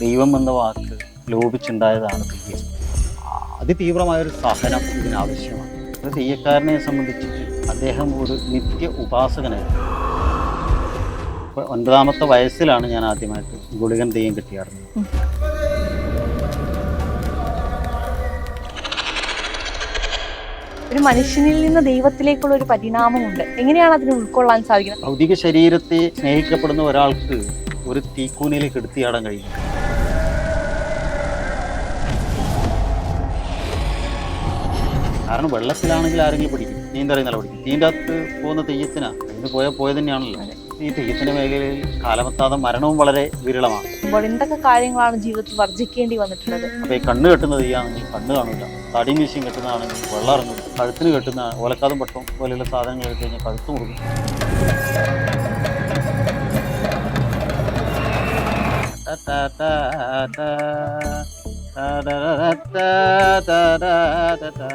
ദൈവം എന്ന വാക്ക് ലോപിച്ചുണ്ടായതാണ് തെയ്യം. അതിതീവ്രമായൊരു സഹനം ഇതിനാവശ്യമാണ്. ഒരു തെയ്യക്കാരനെ സംബന്ധിച്ച് അദ്ദേഹം ഒരു നിത്യ ഉപാസകനായിരുന്നു. ഒൻപതാമത്തെ വയസ്സിലാണ് ഞാൻ ആദ്യമായിട്ട് ഗുളികൻ തെയ്യം കിട്ടിയാറുന്നത് ഒരു മനുഷ്യനിൽ നിന്ന് ദൈവത്തിലേക്കുള്ള ഒരു പരിണാമമുണ്ട്. എങ്ങനെയാണ് അതിനെ ഉൾക്കൊള്ളാൻ സാധിക്കുന്നത്? ഭൗതിക ശരീരത്തെ സ്നേഹിക്കപ്പെടുന്ന ഒരാൾക്ക് ഒരു തീക്കൂനിലേക്ക് എടുത്തിയാടാൻ കഴിയും. കാരണം വെള്ളത്തിലാണെങ്കിൽ ആരെങ്കിലും പിടിക്കും. നീന്തറിയുന്നില്ല പിടിക്കും. തീന്റെ അകത്ത് പോകുന്ന തെയ്യത്തിനാ. അതിന് പോയാൽ പോയത് തന്നെയാണല്ലോ. ഈ തെയ്യത്തിന്റെ മേഖലയിൽ കാലമത്താതെ മരണവും വളരെ വിരളമാണ്. അപ്പോൾ എന്തൊക്കെ കാര്യങ്ങളാണ് ജീവിതത്തിൽ വർജിക്കേണ്ടി വന്നിട്ടുള്ളത്? അപ്പോൾ ഈ കണ്ണ് കെട്ടുന്ന തെയ്യാണെങ്കിൽ കണ്ണ് കാണില്ല തടി മീശയും കെട്ടുന്നതാണെങ്കിൽ വെള്ളം ഇറങ്ങും കഴുത്തിന് കെട്ടുന്ന ഓലക്കാതും പട്ടും പോലെയുള്ള സാധനങ്ങൾ എടുത്തു കഴിഞ്ഞാൽ കഴുത്ത് മുറിക്കും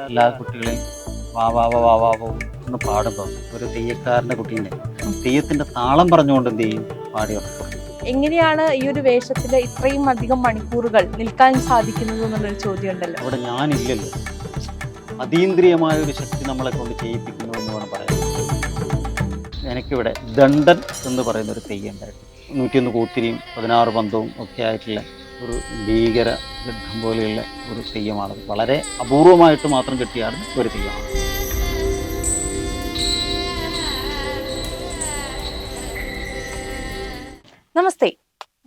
എല്ലാ കുട്ടികളെയും വാ വാ വാ വാ വാ വാ എന്ന് പാടുമ്പോൾ ഒരു തെയ്യക്കാരന്റെ കുട്ടീനെ തെയ്യത്തിന്റെ താളം പറഞ്ഞുകൊണ്ട് എന്ത് ചെയ്യും? പാടി എങ്ങനെയാണ് ഈ ഒരു വേഷത്തിൽ ഇത്രയും അധികം മണിക്കൂറുകൾ നിൽക്കാൻ സാധിക്കുന്നത് എന്നുള്ളൊരു ചോദ്യം ഉണ്ടല്ലോ അവിടെ ഞാനില്ലല്ലോ. അതീന്ദ്രിയമായ ഒരു ശക്തി നമ്മളെ കൊണ്ട് ചെയ്യിപ്പിക്കുന്നു എന്ന് വേണം പറയാൻ. എനിക്കിവിടെ ദണ്ഡൻ എന്ന് പറയുന്ന ഒരു തെയ്യം ഉണ്ടായിരുന്നു നൂറ്റിയൊന്ന് കൂത്തിരിയും പതിനാറ് പന്തവും ഒക്കെ ആയിട്ടുള്ള ഒരു ഭീകര ഗഡ്ഢം പോലെയുള്ള ഒരു തെയ്യമാണ്. വളരെ അപൂർവമായിട്ട് മാത്രം കിട്ടിയാണ് ഒരു തെയ്യമാണ്. നമസ്തേ.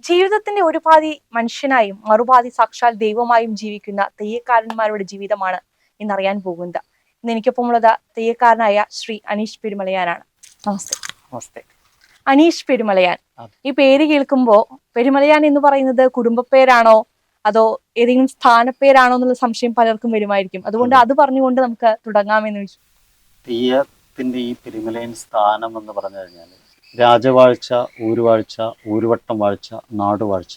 ജീവിതത്തിന്റെ ഒരു പാതി മനുഷ്യനായും മറുപാതി സാക്ഷാൽ ദൈവമായും ജീവിക്കുന്ന തെയ്യക്കാരന്മാരുടെ ജീവിതമാണ് ഇന്നറിയാൻ പോകുന്നത്. ഇന്ന് എനിക്കൊപ്പമുള്ളത് തെയ്യക്കാരനായ ശ്രീ അനീഷ് പെരുമലയാനാണ്. നമസ്തേ. നമസ്തേ. അനീഷ് പെരുമലയാൻ. ഈ പേര് കേൾക്കുമ്പോ പെരുമലയാൻ എന്ന് പറയുന്നത് കുടുംബപ്പേരാണോ? അതോ ഏതെങ്കിലും സ്ഥാനപ്പേരാണോ എന്നുള്ള സംശയം പലർക്കും വരുമായിരിക്കും. അതുകൊണ്ട് അത്. പറഞ്ഞുകൊണ്ട് നമുക്ക് തുടങ്ങാമെന്ന് വെച്ചു തെയ്യത്തിന്റെ ഈ പെരുമലയൻ സ്ഥാനം എന്ന് പറഞ്ഞു കഴിഞ്ഞാൽ രാജവാഴ്ച ഊരുവാഴ്ച ഊരുവട്ടം വാഴ്ച നാടുവാഴ്ച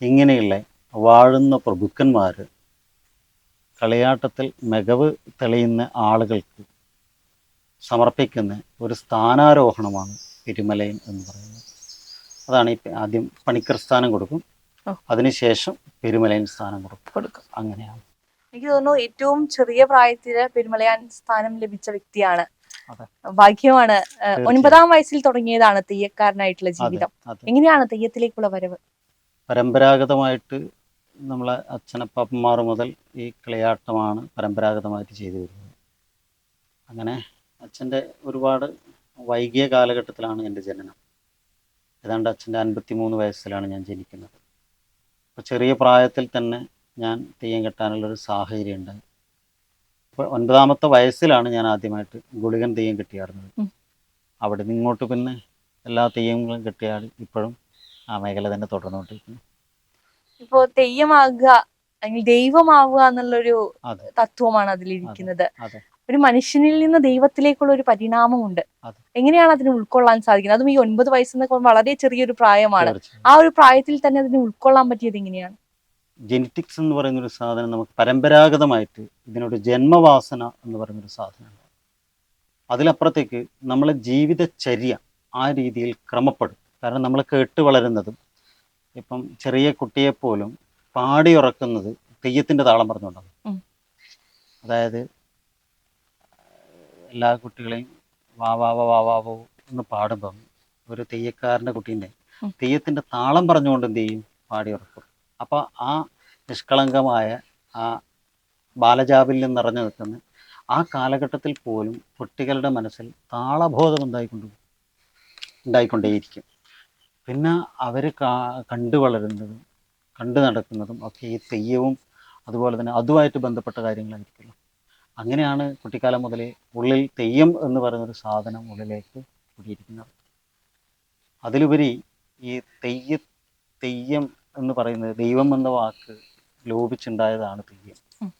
ഇങ്ങനെയുള്ള വാഴുന്ന പ്രഭുക്കന്മാർ കളിയാട്ടത്തിൽ മികവ് തെളിയുന്ന ആളുകൾക്ക് സമർപ്പിക്കുന്ന ഒരു സ്ഥാനാരോഹണമാണ് തിരുമലയൻ എന്ന് പറയുന്നത്. അതാണ് ഈ ആദ്യം പണിക്കർ സ്ഥാനം കൊടുക്കും അതിനുശേഷം പെരുമലയൻ സ്ഥാനം കൊടുക്കും. കൊടുക്കും. അങ്ങനെയാണ്. എനിക്ക് തോന്നുന്നു ഏറ്റവും ചെറിയ പ്രായത്തിൽ പെരുമലയാൻ സ്ഥാനം ലഭിച്ച വ്യക്തിയാണ്. ഭാഗ്യമാണ്. ഒൻപതാം വയസ്സിൽ തുടങ്ങിയതാണ് തെയ്യക്കാരനായിട്ടുള്ള ജീവിതം. എങ്ങനെയാണ് തെയ്യത്തിലേക്കുള്ള വരവ്? പരമ്പരാഗതമായിട്ട് നമ്മളെ അച്ഛനപ്പന്മാർ മുതൽ ഈ കളിയാട്ടമാണ് പരമ്പരാഗതമായിട്ട് ചെയ്തു വരുന്നത്. അങ്ങനെ അച്ഛന്റെ ഒരുപാട് വൈകിയ കാലഘട്ടത്തിലാണ് എന്റെ ജനനം. ഏതാണ്ട് അച്ഛന്റെ അൻപത്തി മൂന്ന് വയസ്സിലാണ് ഞാൻ ജനിക്കുന്നത്. അപ്പോൾ ചെറിയ പ്രായത്തിൽ തന്നെ ഞാൻ തെയ്യം കെട്ടാനുള്ളൊരു സാഹചര്യം ഉണ്ടായി അപ്പോൾ ഒൻപതാമത്തെ വയസ്സിലാണ് ഞാൻ ആദ്യമായിട്ട് ഗുളികൻ തെയ്യം കെട്ടിയാടുന്നത് അവിടെ നിന്ന് ഇങ്ങോട്ട് പിന്നെ എല്ലാ തെയ്യങ്ങളും കെട്ടിയാൽ ഇപ്പോഴും ആ മേഖല തന്നെ തുടർന്നുകൊണ്ടിരിക്കുന്നു. ഇപ്പോ തെയ്യമാകുക അല്ലെങ്കിൽ ദൈവമാവുക എന്നുള്ളൊരു തത്വമാണ് അതിലിരിക്കുന്നത്. അതെ. ഒരു മനുഷ്യനിൽ നിന്ന് ദൈവത്തിലേക്കുള്ള ഒരു പരിണാമമുണ്ട്. എങ്ങനെയാണ് അതിനെ ഉൾക്കൊള്ളാൻ സാധിക്കുന്നത്? അതും ഈ ഒൻപത് വയസ്സെന്നൊക്കെ വളരെ ചെറിയൊരു പ്രായമാണ്. ആ ഒരു പ്രായത്തിൽ തന്നെ അതിനെ ഉൾക്കൊള്ളാൻ പറ്റിയത് എങ്ങനെയാണ്? ജെനറ്റിക്സ് എന്ന് പറയുന്ന ഒരു സാധനം നമുക്ക് പരമ്പരാഗതമായിട്ട് ഇതിനൊരു ജന്മവാസന എന്ന് പറയുന്നൊരു സാധനമാണ്. അതിലപ്പുറത്തേക്ക് നമ്മളെ ജീവിതചര്യ ആ രീതിയിൽ ക്രമപ്പെടും. കാരണം നമ്മൾ കേട്ട് വളരുന്നതും ഇപ്പം ചെറിയ കുട്ടിയെപ്പോലും പാടി ഉറക്കുന്നത് തെയ്യത്തിന്റെ താളം പറഞ്ഞുകൊണ്ടാണ്. അതായത് എല്ലാ കുട്ടികളെയും വാ വാ വാ വാ വാ വോ എന്ന് പാടുമ്പം ഒരു തെയ്യക്കാരന്റെ കുട്ടീന്റെ. തെയ്യത്തിന്റെ താളം പറഞ്ഞുകൊണ്ട് എന്ത് ചെയ്യും? പാടി ഉറക്കും. അപ്പോൾ ആ നിഷ്കളങ്കമായ ആ ബാലജാബില്യം നിറഞ്ഞു നിൽക്കുന്ന ആ കാലഘട്ടത്തിൽ പോലും കുട്ടികളുടെ മനസ്സിൽ താളബോധം ഉണ്ടായിക്കൊണ്ട് ഉണ്ടായിക്കൊണ്ടേയിരിക്കും. പിന്നെ അവർ കാ കണ്ടു വളരുന്നതും കണ്ടു നടക്കുന്നതും ഒക്കെ ഈ തെയ്യവും അതുപോലെ തന്നെ അതുമായിട്ട് ബന്ധപ്പെട്ട കാര്യങ്ങളായിരിക്കുമല്ലോ. അങ്ങനെയാണ് കുട്ടിക്കാലം മുതലേ ഉള്ളിൽ തെയ്യം എന്ന് പറയുന്നൊരു സാധനം ഉള്ളിലേക്ക് കൂടിയിരിക്കുന്നത്. അതിലുപരി ഈ തെയ്യ തെയ്യം എന്ന് പറയുന്നത് ദൈവം എന്ന വാക്ക് ലോപിച്ചുണ്ടായതാണ് തെയ്യം.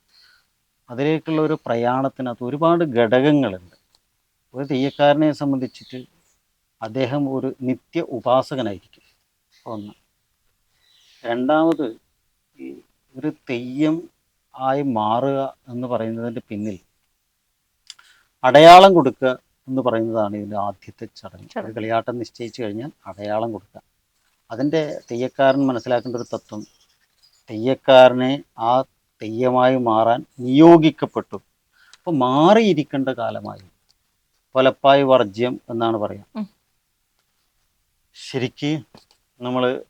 അതിലേക്കുള്ള ഒരു പ്രയാണത്തിനകത്ത് ഒരുപാട് ഘടകങ്ങളുണ്ട്. ഒരു തെയ്യക്കാരനെ സംബന്ധിച്ചിട്ട് അദ്ദേഹം ഒരു നിത്യ ഉപാസകനായിരിക്കും. ഒന്ന്. രണ്ടാമത് ഈ ഒരു തെയ്യം ആയി മാറുക എന്ന് പറയുന്നതിന്റെ പിന്നിൽ അടയാളം കൊടുക്കുക എന്ന് പറയുന്നതാണ് ഇതിന്റെ ആദ്യത്തെ ചടങ്ങ്. ഒരു കളിയാട്ടം നിശ്ചയിച്ചു കഴിഞ്ഞാൽ അടയാളം കൊടുക്കുക. അതിന്റെ തെയ്യക്കാരൻ മനസ്സിലാക്കേണ്ട ഒരു തത്വം തെയ്യക്കാരനെ ആ തെയ്യമായി മാറാൻ നിയോഗിക്കപ്പെട്ടു. അപ്പോൾ മാറിയിരിക്കേണ്ട കാലമായി. പൊലപ്പായി വർജ്യം എന്നാണ് പറയാം. ശരിക്ക് നമ്മൾ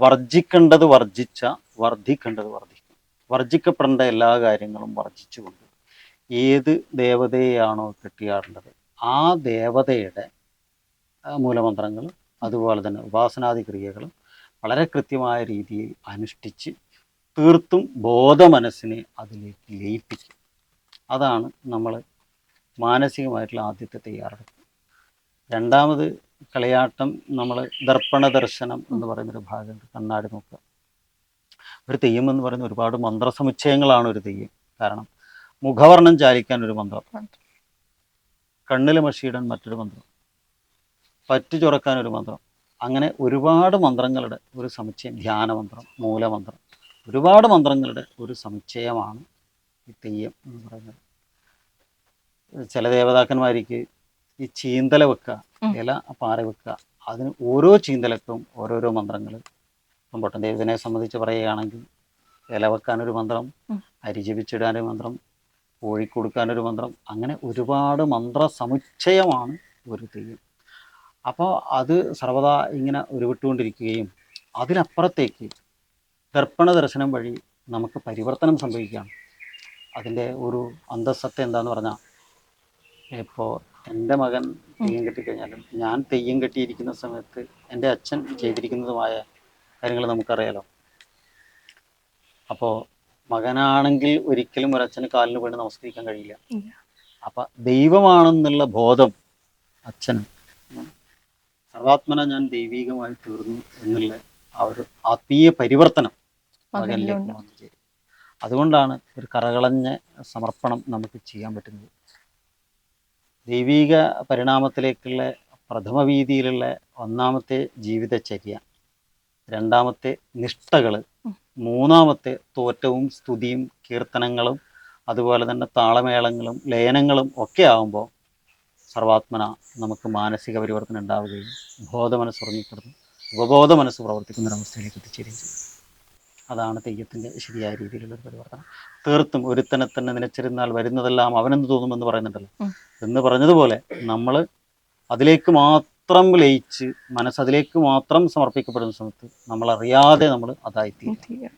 വർജിക്കേണ്ടത് വർജിച്ച വർദ്ധിക്കേണ്ടത് വർദ്ധിക്കും. വർജിക്കപ്പെടേണ്ട എല്ലാ കാര്യങ്ങളും വർജിച്ചുകൊണ്ട് ഏത് ദേവതയെയാണോ കെട്ടിയാടേണ്ടത് ആ ദേവതയുടെ മൂലമന്ത്രങ്ങൾ അതുപോലെ തന്നെ ഉപാസനാദി ക്രിയകളും വളരെ കൃത്യമായ രീതിയിൽ അനുഷ്ഠിച്ച് തീർത്തും ബോധമനസ്സിനെ അതിലേക്ക് ലയിപ്പിക്കും. അതാണ് നമ്മൾ മാനസികമായിട്ടുള്ള ആദ്യത്തെ തയ്യാറെടുപ്പ്. രണ്ടാമത് കളിയാട്ടം നമ്മൾ ദർപ്പണ ദർശനം എന്ന് പറയുന്നൊരു ഭാഗമുണ്ട് കണ്ണാടി നോക്കുക. ഒരു തെയ്യം എന്ന് പറയുന്ന ഒരുപാട് മന്ത്രസമുച്ചയങ്ങളാണ് ഒരു തെയ്യം. കാരണം മുഖവർണം ചാലിക്കാൻ ഒരു മന്ത്രം. കണ്ണിൽ മഷിയിടാൻ മറ്റൊരു മന്ത്രം. പറ്റു ചുറക്കാൻ ഒരു മന്ത്രം. അങ്ങനെ ഒരുപാട് മന്ത്രങ്ങളുടെ ഒരു സമുച്ചയം ധ്യാനമന്ത്രം മൂലമന്ത്രം. ഒരുപാട് മന്ത്രങ്ങളുടെ ഒരു സമുച്ചയമാണ് ഈ തെയ്യം എന്ന് പറയുന്നത്. ചില ദേവതാക്കന്മാർക്ക് ഈ ചീന്തല വെക്കുക. ഇല പാറ വെക്കുക അതിന് ഓരോ ചീന്തലക്കും ഓരോരോ മന്ത്രങ്ങൾ പൊട്ടൻ ദൈവത്തിനെ സംബന്ധിച്ച് പറയുകയാണെങ്കിൽ ഇല വെക്കാനൊരു മന്ത്രം. അരി ജപിച്ചിടാനൊരു മന്ത്രം കോഴി കൊടുക്കാനൊരു മന്ത്രം അങ്ങനെ ഒരുപാട് മന്ത്ര സമുച്ചയമാണ് ഒരു തെയ്യം. അപ്പോൾ അത് സർവദാ ഇങ്ങനെ ഉരുവിട്ടുകൊണ്ടിരിക്കുകയും അതിനപ്പുറത്തേക്ക് ദർപ്പണ ദർശനം വഴി നമുക്ക് പരിവർത്തനം സംഭവിക്കുകയാണ്. അതിന്റെ ഒരു അന്തസ്സത്ത എന്താന്ന് പറഞ്ഞാൽ ഇപ്പോൾ എന്റെ മകൻ തെയ്യം കെട്ടിക്കഴിഞ്ഞാലും ഞാൻ തെയ്യം കെട്ടിയിരിക്കുന്ന സമയത്ത് എന്റെ അച്ഛൻ ചെയ്തിരിക്കുന്നതുമായ കാര്യങ്ങൾ നമുക്കറിയാലോ. അപ്പോൾ മകനാണെങ്കിൽ ഒരിക്കലും ഒരച്ഛന് കാലിന് വീണ് നമസ്കരിക്കാൻ കഴിയില്ല. അപ്പൊ അപ്പം ദൈവമാണെന്നുള്ള ബോധം അച്ഛൻ സർവാത്മന ഞാൻ ദൈവികമായി തീർന്നു എന്നുള്ള ആ ഒരു ആത്മീയ പരിവർത്തനം മകനിലേക്ക് വന്നു ചേരും. അതുകൊണ്ടാണ് ഒരു കറകളഞ്ഞ സമർപ്പണം നമുക്ക് ചെയ്യാൻ പറ്റുന്നത്. ദൈവിക പരിണാമത്തിലേക്കുള്ള പ്രഥമ വീതിയിലുള്ള ഒന്നാമത്തെ ജീവിതചര്യ രണ്ടാമത്തെ നിഷ്ഠകൾ മൂന്നാമത്തെ തോറ്റവും സ്തുതിയും കീർത്തനങ്ങളും അതുപോലെ തന്നെ താളമേളങ്ങളും ലയനങ്ങളും ഒക്കെ ആകുമ്പോൾ സർവാത്മന നമുക്ക് മാനസിക പരിവർത്തനം ഉണ്ടാവുകയും ബോധ മനസ്സ് ഉറങ്ങിക്കിടന്ന് ഉപബോധ മനസ്സ് പ്രവർത്തിക്കുന്ന ഒരവസ്ഥയിലേക്ക് എത്തിച്ചേരുകയും ചെയ്യും. അതാണ് തെയ്യത്തിന്റെ ശരിയായ രീതിയിലുള്ള ഒരു പരിവർത്തനം. തീർത്തും ഒരുത്തനെ തന്നെ നിലച്ചിരുന്നാൽ വരുന്നതെല്ലാം അവനെന്ന് തോന്നുമെന്ന് പറയുന്നുണ്ടല്ലോ. എന്ന് പറഞ്ഞതുപോലെ നമ്മൾ അതിലേക്ക് മാത്രം ലയിച്ച് മനസ്സ് അതിലേക്ക് മാത്രം സമർപ്പിക്കപ്പെടുന്ന സമയത്ത് നമ്മൾ അറിയാതെ നമ്മൾ അതായിത്തീരും തീരും.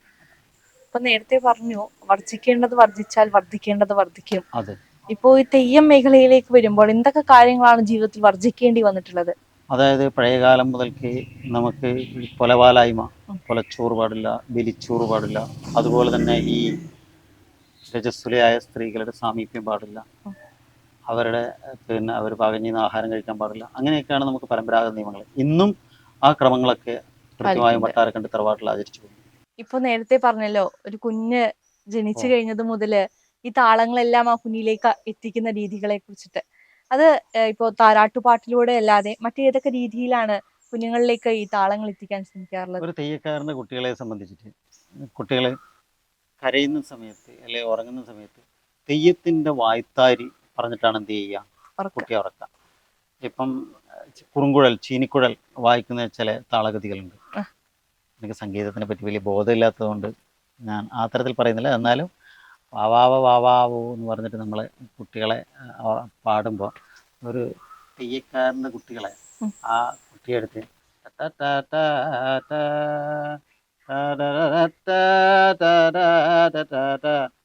ഇപ്പൊ നേരത്തെ പറഞ്ഞു വർജിക്കേണ്ടത് വർജിച്ചാൽ വർദ്ധിക്കേണ്ടത് വർദ്ധിക്കും അതെ ഇപ്പോ ഈ തെയ്യം മേഖലയിലേക്ക് വരുമ്പോൾ എന്തൊക്കെ കാര്യങ്ങളാണ് ജീവിതത്തിൽ വർജിക്കേണ്ടി വന്നിട്ടുള്ളത് അതായത് പഴയകാലം മുതൽക്ക് നമുക്ക് കൊലപാലായ്മ. കൊലച്ചോറ് പാടില്ല ബലിച്ചോറ് പാടില്ല അതുപോലെ തന്നെ ഈ രജസ്വലയായ സ്ത്രീകളുടെ സാമീപ്യം പാടില്ല. അവരുടെ പിന്നെ അവർ പാകം ചെയ്യുന്ന ആഹാരം കഴിക്കാൻ പാടില്ല. അങ്ങനെയൊക്കെയാണ് നമുക്ക് പരമ്പരാഗത നിയമങ്ങൾ. ഇന്നും ആ ക്രമങ്ങളൊക്കെ കൃത്യമായും. വട്ടാരക്കണ്ട് തറവാട്ടിൽ ആചരിച്ചു പോകുന്നു. ഇപ്പൊ നേരത്തെ പറഞ്ഞല്ലോ ഒരു കുഞ്ഞ് ജനിച്ചു. കഴിഞ്ഞത് മുതൽ ഈ താളങ്ങളെല്ലാം ആ കുഞ്ഞിലേക്ക് എത്തിക്കുന്ന രീതികളെ കുറിച്ചിട്ട് അത് ഇപ്പോ താരാട്ടുപാട്ടിലൂടെ അല്ലാതെ മറ്റേതൊക്കെ രീതിയിലാണ് കുഞ്ഞുങ്ങളിലേക്ക് ഈ താളങ്ങൾ എത്തിക്കാൻ ശ്രമിക്കാറുള്ളത്? ഒരു തെയ്യക്കാരന്റെ കുട്ടികളെ സംബന്ധിച്ചിട്ട് കുട്ടികളെ കരയുന്ന സമയത്ത് അല്ലെ ഉറങ്ങുന്ന സമയത്ത് തെയ്യത്തിന്റെ വായ്ത്താരി പറഞ്ഞിട്ടാണ് എന്ത് ചെയ്യുക കുട്ടിയെ ഉറക്കുക ഇപ്പം കുറുങ്കുഴൽ ചീനിക്കുഴൽ വായിക്കുന്ന ചില താളഗതികളുണ്ട് എനിക്ക് സംഗീതത്തിനെ പറ്റി വലിയ ബോധമില്ലാത്തതുകൊണ്ട് ഞാൻ ആ തരത്തിൽ പറയുന്നില്ല എന്നാലും വാവാവ വാവാവോ എന്ന് പറഞ്ഞിട്ട് നമ്മൾ കുട്ടികളെ പാടുമ്പോൾ ഒരു തെയ്യക്കാരന്റെ കുട്ടികളെ ആ കുട്ടിയെടുത്ത്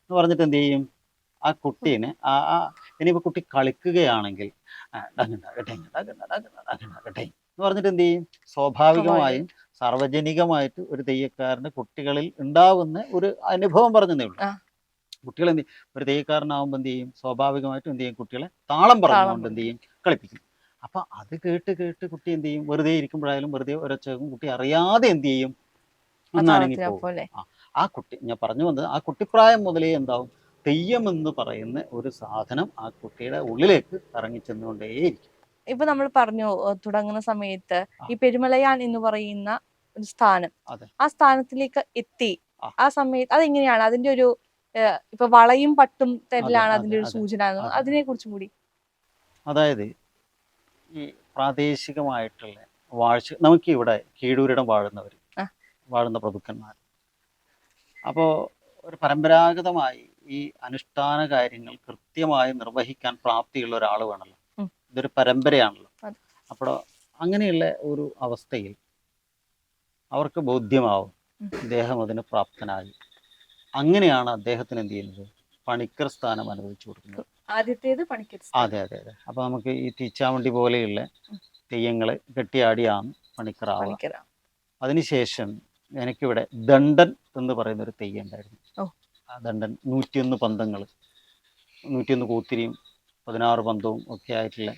എന്ന് പറഞ്ഞിട്ട് എന്ത് ചെയ്യും ആ കുട്ടീനെ ആ ഇനിയിപ്പൊ കുട്ടി കളിക്കുകയാണെങ്കിൽ എന്ന് പറഞ്ഞിട്ട് എന്ത് ചെയ്യും? സ്വാഭാവികമായും സാർവജനികമായിട്ട് ഒരു തെയ്യക്കാരന് കുട്ടികളിൽ ഉണ്ടാവുന്ന ഒരു അനുഭവം പറഞ്ഞതേ ഉള്ളൂ. കുട്ടികൾ എന്ത് ഒരു തെയ്യക്കാരനാവുമ്പോൾ എന്ത് ചെയ്യും? സ്വാഭാവികമായിട്ടും എന്ത് ചെയ്യും? കുട്ടികളെ താളം പറഞ്ഞുകൊണ്ട് എന്ത് ചെയ്യും? കളിപ്പിക്കും. അപ്പൊ അത് കേട്ട് കേട്ട് കുട്ടി എന്ത് ചെയ്യും? വെറുതെ ഇരിക്കുമ്പോഴായാലും വെറുതെ ഒരച്ചും കുട്ടി അറിയാതെ എന്ത് ചെയ്യും? ആ കുട്ടി ഞാൻ പറഞ്ഞു വന്നത് ആ കുട്ടിപ്രായം മുതലേ എന്താവും? തെയ്യം എന്ന് പറയുന്ന ഒരു സാധനം ആ കുട്ടിയുടെ ഉള്ളിലേക്ക് ഇറങ്ങിച്ചെന്നുകൊണ്ടേയിരിക്കും ഇപ്പൊ നമ്മൾ പറഞ്ഞു തുടങ്ങുന്ന സമയത്ത് ഈ പെരുമലയാൻ എന്ന് പറയുന്ന ഒരു സ്ഥാനം ആ സ്ഥാനത്തിലേക്ക് എത്തി. ആ. സമയത്ത് അതെങ്ങനെയാണ്? അതിന്റെ ഒരു ഇപ്പൊ വളയും പട്ടും തെരലാണ് അതെ, അതിന്റെ ഒരു സൂചന അതിനെ കുറിച്ചും കൂടി. അതായത് ഈ പ്രാദേശികമായിട്ടുള്ള വാഴ്ച നമുക്ക് ഇവിടെ കീഴൂരിടം വാഴുന്നവർ വാഴുന്ന പ്രഭുക്കന്മാർ അപ്പോ ഒരു പരമ്പരാഗതമായി ഈ അനുഷ്ഠാന കാര്യങ്ങൾ കൃത്യമായി നിർവഹിക്കാൻ പ്രാപ്തിയുള്ള ഒരാൾ വേണമല്ലോ ഇതൊരു പരമ്പരയാണല്ലോ. അപ്പോൾ അങ്ങനെയുള്ള ഒരു അവസ്ഥയിൽ അവർക്ക് ബോധ്യമാവും അദ്ദേഹം അതിന് പ്രാപ്തനായി. അങ്ങനെയാണ് അദ്ദേഹത്തിന് എന്ത് ചെയ്യുന്നത്? പണിക്കർ സ്ഥാനം അനുവദിച്ചു കൊടുക്കുന്നത്. ആദ്യത്തേത് പണിക്കർ അതെ അതെ അതെ. അപ്പൊ നമുക്ക് ഈ തീച്ചാവണ്ടി പോലെയുള്ള തെയ്യങ്ങൾ കെട്ടിയാടിയാണ് പണിക്കര അതിനുശേഷം എനിക്കിവിടെ ദണ്ഡൻ എന്ന് പറയുന്ന ഒരു തെയ്യം ഉണ്ടായിരുന്നു ദണ്ഡൻ. നൂറ്റിയൊന്ന് പന്തങ്ങൾ. നൂറ്റിയൊന്ന് കൂത്തിരിയും പതിനാറ് പന്തവും ഒക്കെ ആയിട്ടുള്ള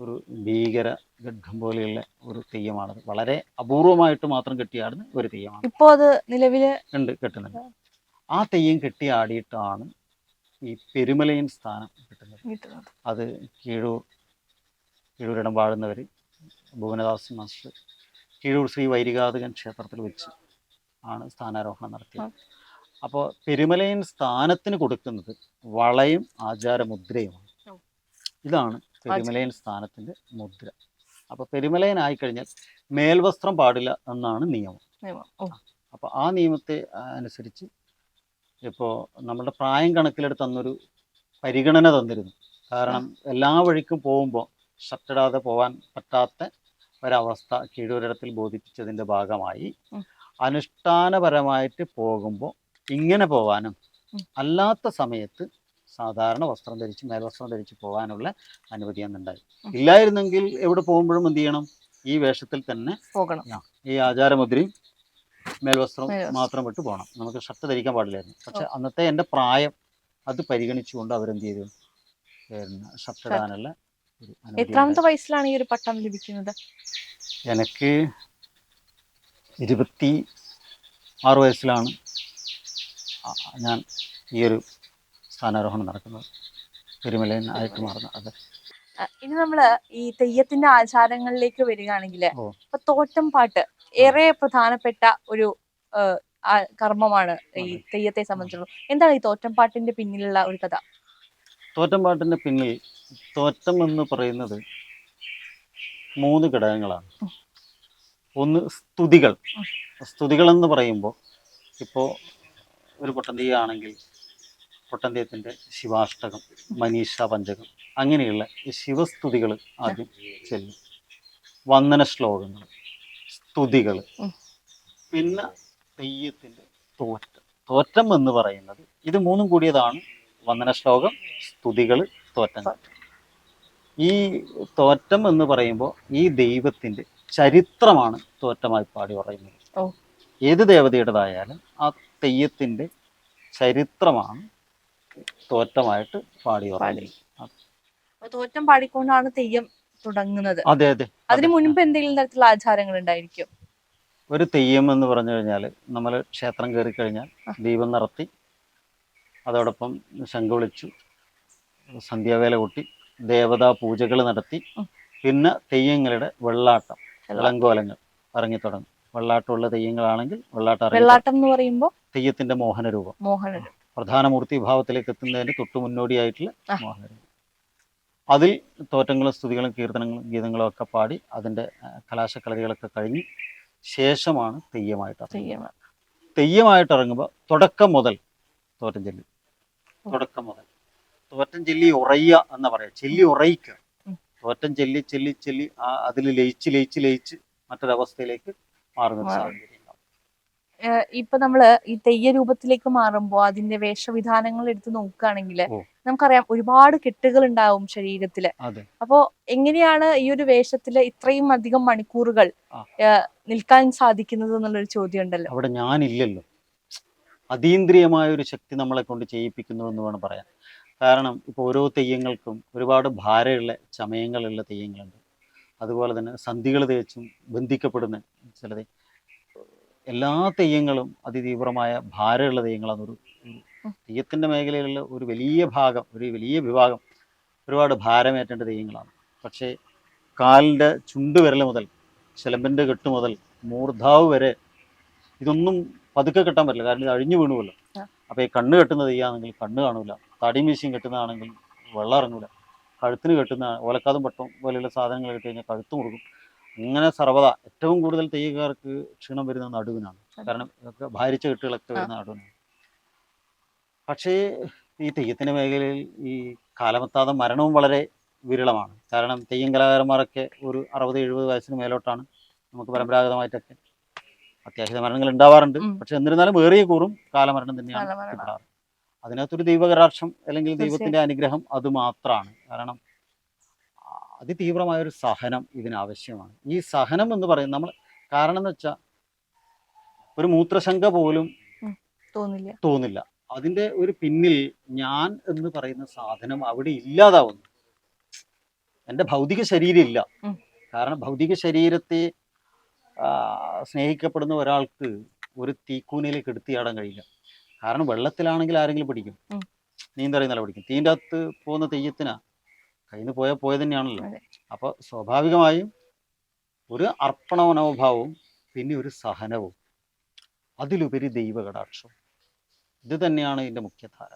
ഒരു ഭീകര ഗഡ്ഢം പോലെയുള്ള ഒരു തെയ്യമാണത്. വളരെ അപൂർവമായിട്ട് മാത്രം കെട്ടിയാടുന്ന ഒരു തെയ്യമാണ്. ഇപ്പോൾ അത് നിലവിൽ ഉണ്ട് കെട്ടുന്നത് ആ തെയ്യം കെട്ടിയാടിയിട്ടാണ് ഈ പെരുമലയൻ സ്ഥാനം കിട്ടുന്നത്. അത് കീഴൂർ കീഴൂരിടം വാഴുന്നവർ ഭുവനദാസ് മാസ്റ്റർ കീഴൂർ ശ്രീ വൈരികാതകൻ ക്ഷേത്രത്തിൽ വെച്ച് ആണ് സ്ഥാനാരോഹണം നടത്തിയത്. അപ്പോൾ പെരുമലയൻ സ്ഥാനത്തിന് കൊടുക്കുന്നത് വളയും ആചാരമുദ്രയുമാണ്. ഇതാണ് പെരുമലയൻ സ്ഥാനത്തിന്റെ മുദ്ര. അപ്പോൾ പെരുമലയൻ ആയിക്കഴിഞ്ഞാൽ മേൽവസ്ത്രം പാടില്ല എന്നാണ് നിയമം. അപ്പോൾ ആ നിയമത്തെ അനുസരിച്ച് ഇപ്പോൾ നമ്മുടെ പ്രായം കണക്കിലെടുത്ത് അന്നൊരു പരിഗണന തന്നിരുന്നു. കാരണം എല്ലാ വഴിക്കും പോകുമ്പോൾ ഷർട്ടിടാതെ പോകാൻ പറ്റാത്ത ഒരവസ്ഥ കീഴൊരിടത്തിൽ ബോധിപ്പിച്ചതിന്റെ ഭാഗമായി അനുഷ്ഠാനപരമായിട്ട് പോകുമ്പോൾ ഇങ്ങനെ പോവാനും അല്ലാത്ത സമയത്ത് സാധാരണ വസ്ത്രം ധരിച്ച് മേൽവസ്ത്രം ധരിച്ച് പോകാനുള്ള അനുമതി അന്നുണ്ടായി. ഇല്ലായിരുന്നെങ്കിൽ എവിടെ പോകുമ്പോഴും എന്ത് ചെയ്യണം? ഈ വേഷത്തിൽ തന്നെ പോകണം. ഈ ആചാരമുദ്രയും മേൽവസ്ത്രം. മാത്രം വിട്ട് പോകണം. നമുക്ക് ഷർട്ട് ധരിക്കാൻ പാടില്ലായിരുന്നു. പക്ഷെ അന്നത്തെ എന്റെ പ്രായം അത് പരിഗണിച്ചുകൊണ്ട് അവരെന്ത് ചെയ്തു? ഷർട്ട് ഇടാനുള്ള എത്രാമത്തെ വയസ്സിലാണ് ഈ ഒരു പട്ടം ലഭിക്കുന്നത്? എനിക്ക് ഇരുപത്തി ആറ് വയസ്സിലാണ് ഞാൻ ഈ ഒരു സ്ഥാനാരോഹണം നടക്കുന്നത് പെരുമലയൻ ആയിട്ട് മാറുന്നത് അതെ. ഇനി നമ്മൾ ഈ തെയ്യത്തിന്റെ ആചാരങ്ങളിലേക്ക് വരികയാണെങ്കിൽ. ഇപ്പൊ തോറ്റം പാട്ട് ഏറെ പ്രധാനപ്പെട്ട ഒരു കർമ്മമാണ് ഈ തെയ്യത്തെ സംബന്ധിച്ചിടത്തോളം. എന്താണ് ഈ തോറ്റം പാട്ടിന്റെ പിന്നിലുള്ള ഒരു കഥ? തോറ്റം പാട്ടിന്റെ പിന്നിൽ തോറ്റം എന്ന് പറയുന്നത് മൂന്ന് ഘടകങ്ങളാണ്. ഒന്ന് സ്തുതികൾ. സ്തുതികൾ എന്ന് പറയുമ്പോൾ ഇപ്പോൾ ഒരു പൊട്ടന്തിയാണെങ്കിൽ പൊട്ടന്തിയത്തിന്റെ ശിവാഷ്ടകം മനീഷ പഞ്ചകം അങ്ങനെയുള്ള ശിവസ്തുതികൾ ആദ്യം ചെല്ലും. വന്ദന ശ്ലോകങ്ങൾ സ്തുതികൾ പിന്നെ തെയ്യത്തിന്റെ തോറ്റം. തോറ്റം എന്ന് പറയുന്നത് ഇത് മൂന്നും കൂടിയതാണ് വന്ദന ശ്ലോകം സ്തുതികൾ തോറ്റം. ഈ തോറ്റം എന്ന് പറയുമ്പോൾ ഈ ദൈവത്തിന്റെ ചരിത്രമാണ് തോറ്റമായി പാടി പറയുന്നത് ഏത് ദേവതയുടേതായാലും ആ തെയ്യത്തിന്റെ ചരിത്രമാണ് തോറ്റമായിട്ട് പാടി തോറ്റം പാടിക്കൊണ്ടാണ് തെയ്യം തുടങ്ങുന്നത്. അതെ അതെ. അതിന് മുൻപ് എന്തെങ്കിലും തരത്തിലുള്ള ആചാരങ്ങൾ ഉണ്ടായിരിക്കും? ഒരു തെയ്യം എന്ന് പറഞ്ഞു കഴിഞ്ഞാൽ നമ്മൾ ക്ഷേത്രം കയറി കഴിഞ്ഞാൽ ദീപം നടത്തി അതോടൊപ്പം ശംഖ് വിളിച്ചു സന്ധ്യാവേല കൂട്ടി ദേവതാ പൂജകൾ നടത്തി പിന്നെ തെയ്യങ്ങളുടെ വെള്ളാട്ടം ഇളങ്കോലങ്ങൾ ഇറങ്ങി തുടങ്ങും വെള്ളാട്ടമുള്ള തെയ്യങ്ങളാണെങ്കിൽ വെള്ളാട്ടം വെള്ളാട്ടം എന്ന് പറയുമ്പോൾ തെയ്യത്തിന്റെ മോഹനരൂപം. മോഹനരൂപം. പ്രധാനമൂർത്തി ഭാവത്തിലേക്ക് എത്തുന്നതിന് തൊട്ടു മുന്നോടിയായിട്ടുള്ള. മോഹനരൂപം. അതിൽ തോറ്റങ്ങളും സ്തുതികളും കീർത്തനങ്ങളും ഗീതങ്ങളും ഒക്കെ പാടി അതിന്റെ കലാശക്കളരികളൊക്കെ കഴിഞ്ഞ് ശേഷമാണ് തെയ്യമായിട്ട് തെയ്യമായിട്ട് ഇറങ്ങുമ്പോൾ തുടക്കം മുതൽ തോറ്റം ചെല്ലി. തുടക്കം മുതൽ. തോറ്റം ചെല്ലി ഉറയ്യ എന്ന് പറയാം. ചെല്ലി ഉറയിക്കുക. ഉം. തോറ്റം ചെല്ലി ചെല്ലി ചെല്ലി ആ അതിൽ ലയിച്ച് ലയിച്ച് ലയിച്ച് മറ്റൊരവസ്ഥയിലേക്ക് മാറുന്ന സാഹചര്യം. ഇപ്പൊ നമ്മൾ ഈ തെയ്യ രൂപത്തിലേക്ക് മാറുമ്പോൾ അതിന്റെ വേഷവിധാനങ്ങൾ എടുത്ത് നോക്കുകയാണെങ്കിൽ നമുക്കറിയാം ഒരുപാട് കെട്ടുകൾ ഉണ്ടാവും ശരീരത്തിൽ. അപ്പോ എങ്ങനെയാണ് ഈ ഒരു വേഷത്തിൽ ഇത്രയും അധികം മണിക്കൂറുകൾ നിൽക്കാൻ സാധിക്കുന്നത് എന്നുള്ളൊരു ചോദ്യം ഉണ്ടല്ലോ അവിടെ ഞാനില്ലല്ലോ. അതീന്ദ്രിയമായ ഒരു ശക്തി നമ്മളെ കൊണ്ട് ചെയ്യിപ്പിക്കുന്നു എന്ന് വേണം പറയാൻ. കാരണം ഇപ്പോൾ ഓരോ തെയ്യങ്ങൾക്കും ഒരുപാട് ഭാരമുള്ള ചമയങ്ങളുള്ള തെയ്യങ്ങളുണ്ട്. അതുപോലെ തന്നെ സന്ധികൾ തേച്ചും ബന്ധിക്കപ്പെടുന്ന ചില തെയ്യം എല്ലാ തെയ്യങ്ങളും അതിതീവ്രമായ ഭാരമുള്ള തെയ്യങ്ങളാണ്. ഒരു തെയ്യത്തിന്റെ മേഖലയിലുള്ള ഒരു വലിയ ഭാഗം ഒരു വലിയ വിഭാഗം ഒരുപാട് ഭാരമേറ്റേണ്ട തെയ്യങ്ങളാണ്. പക്ഷേ കാലിന്റെ ചുണ്ട് വിരൽ മുതൽ ചിലമ്പിന്റെ കെട്ട് മുതൽ മൂർധാവ് വരെ ഇതൊന്നും പതുക്കെ കെട്ടാൻ പറ്റില്ല. കാരണം ഇത് അഴിഞ്ഞു വീണുമല്ലോ. അപ്പോൾ ഈ കണ്ണ് കെട്ടുന്ന തെയ്യാണെങ്കിൽ കണ്ണ് കാണൂല. തടി വീശിയും കെട്ടുന്നതാണെങ്കിൽ വെള്ളം ഇറങ്ങൂല. കഴുത്തിന് കെട്ടുന്ന ഓലക്കാതും പട്ടം പോലെയുള്ള സാധനങ്ങൾ കെട്ടി കഴിഞ്ഞാൽ കഴുത്ത് മുറുകും. ഇങ്ങനെ സർവത ഏറ്റവും കൂടുതൽ തെയ്യക്കാർക്ക് ക്ഷീണം വരുന്ന നടുവിനാണ്. കാരണം ഇതൊക്കെ ഭാരിച്ച കെട്ടുകളൊക്കെ വരുന്ന നടുവിനാണ്. പക്ഷേ ഈ തെയ്യത്തിന്റെ മേഖലയിൽ ഈ കാലമെത്താതെ മരണവും വളരെ വിരളമാണ്. കാരണം തെയ്യം കലാകാരന്മാരൊക്കെ ഒരു അറുപത് എഴുപത് വയസ്സിന് മേലോട്ടാണ് നമുക്ക് പരമ്പരാഗതമായിട്ടൊക്കെ അത്യാഹിത മരണങ്ങൾ ഉണ്ടാവാറുണ്ട്. പക്ഷെ എന്നിരുന്നാലും ഏറിയ കൂറും കാലമരണം തന്നെയാണ് അതിനകത്തൊരു ദൈവകരാക്ഷം അല്ലെങ്കിൽ ദൈവത്തിന്റെ അനുഗ്രഹം അത് മാത്രമാണ്. കാരണം അതിതീവ്രമായ ഒരു സഹനം ഇതിനാവശ്യമാണ്. ഈ സഹനം എന്ന് പറയുന്നത് നമ്മൾ കാരണം എന്ന് വെച്ചാൽ ഒരു മൂത്രശങ്ക പോലും തോന്നില്ല. തോന്നില്ല. അതിന്റെ ഒരു പിന്നിൽ ഞാൻ എന്ന് പറയുന്ന സാധനം അവിടെ ഇല്ലാതാവുന്നു. എന്റെ ഭൗതിക ശരീരം ഇല്ല കാരണം ഭൗതിക ശരീരത്തെ സ്നേഹിക്കപ്പെടുന്ന ഒരാൾക്ക് ഒരു തീക്കൂനയിലേക്ക് എടുത്തിയാടാൻ കഴിയില്ല. കാരണം വെള്ളത്തിലാണെങ്കിൽ ആരെങ്കിലും പിടിക്കും. നീന്തറിയുന്ന പിടിക്കും. തീന്റെ അകത്ത് പോകുന്ന തെയ്യത്തിനാ കയ്യിൽ നിന്ന് പോയാൽ പോയത് തന്നെയാണല്ലോ. അപ്പൊ അപ്പോൾ സ്വാഭാവികമായും ഒരു അർപ്പണ മനോഭാവവും പിന്നെ ഒരു സഹനവും. അതിലുപരി ദൈവകടാക്ഷവും ഇത് തന്നെയാണ് ഇതിന്റെ മുഖ്യധാര.